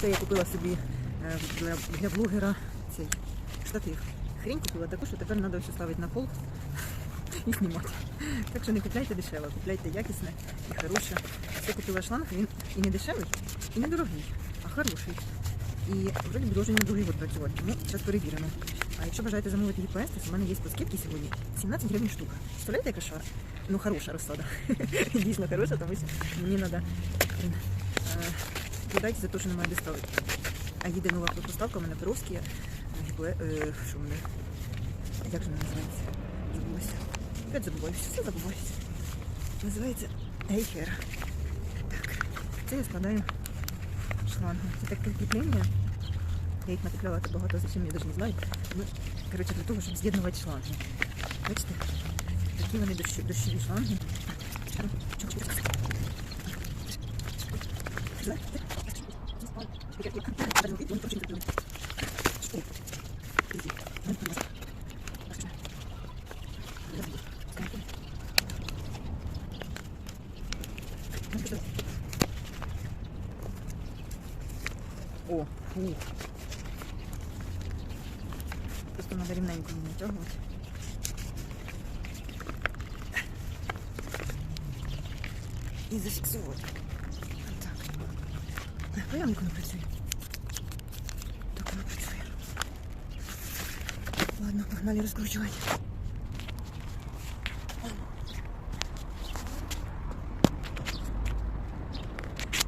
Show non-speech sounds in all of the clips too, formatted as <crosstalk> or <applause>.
Це я купила собі е, для, для блогера цей штатив. Хрень купила таку, що тепер треба все ставити на пол і знімати. Так що не купляйте дешево, купляйте якісне і хороше. Це купила шланг, він і не дешевий, і не дорогий, а хороший. І вроді би должен на другий год працювати, тому зараз перевірено. А якщо бажаєте замовити ЄПС, то у мене є по скидці сьогодні 17 гривень штука. Представляєте, яка шара? Ну, хороша розсада. <laughs> Дійсно хороша, тому що мені треба Віддайте за те, що немає де. А їде нова поставка у мене Перовські. е, е, Що мене? Як же вона називається? Забулася. Опять забуваюся, все забуваюся. Називається Ейхер. Так. Це я складаю шланги. Це таке кріплення. Я їх накупляла так багато, зачем я навіть не знаю. Ну, коротше, для того, щоб з'єднувати шланги. Бачите? Такі вони дощ- дощові шланги. О, фу. Просто надо рівненько не натягувати. І зафіксувати. Прямо не працює. Так воно працює. Ладно, погнали розкручувати.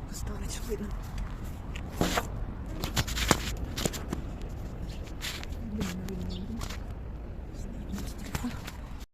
Поставить, щоб видно.